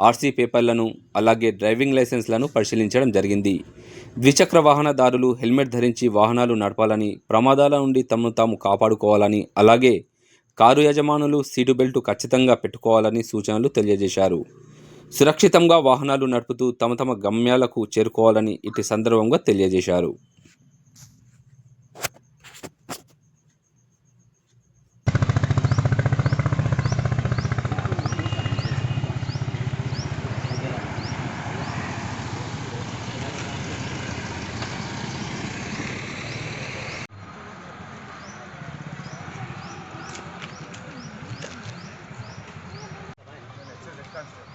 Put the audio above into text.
RC పేపర్లను అలాగే driving లైసెన్స్లను పరిశీలించడం జరిగింది. ద్విచక్ర వాహనదారులు హెల్మెట్ ధరించి వాహనాలు నడపాలని ప్రమాదాల నుండి తమను తాము కాపాడుకోవాలని అలాగే కారు యజమానులు సీటు బెల్ట్ ఖచ్చితంగా పెట్టుకోవాలని సూచనలు తెలియజేశారు. సురక్షితంగా వాహనాలు నడుపుతూ తమ తమ గమ్యాలకు చేరుకోవాలని ఇటు సందర్భంగా తెలియజేశారు. 感じで。